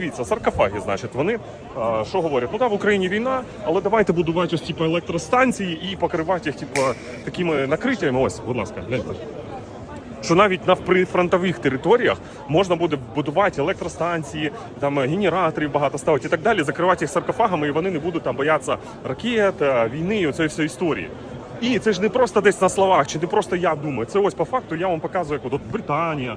дивіться, саркофаги, значить, вони а, що говорять? Ну так, в Україні війна, але давайте будувати ось типу електростанції і покривати їх, типу, такими накриттями. Ось, будь ласка, гляньте. Що навіть на прифронтових територіях можна буде будувати електростанції, там е, генераторів багато ставити і так далі, закривати їх саркофагами, і вони не будуть там боятися ракет, е, війни і оцієї всієї історії. І це ж не просто десь на словах, чи не просто я думаю. Це ось по факту я вам показую, як от Британія.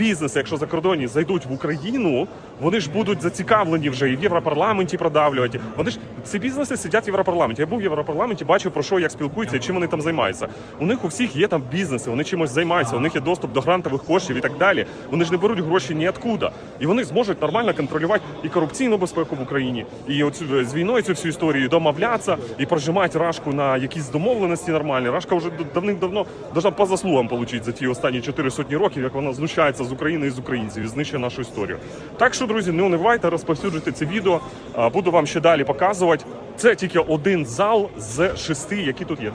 Бізнеси, якщо закордонні зайдуть в Україну, вони ж будуть зацікавлені вже і в Європарламенті продавлювати. Вони ж ці бізнеси сидять в Європарламенті. Я був в Європарламенті, бачив про що як спілкуються і чим вони там займаються. У них у всіх є там бізнеси, вони чимось займаються, у них є доступ до грантових коштів і так далі. Вони ж не беруть гроші ніоткуда. І вони зможуть нормально контролювати і корупційну безпеку в Україні, і оцю з війною цю всю історію домовлятися і прожимати рашку на якісь домовленості нормальні. Рашка вже давним-давно должна по заслугам отримати за ті останні чотири сотні років, як вона знущається з України і з українців і знищує нашу історію. Так що, друзі, не унивайте, розповсюджуйте це відео. Буду вам ще далі показувати. Це тільки один зал з шести, які тут є.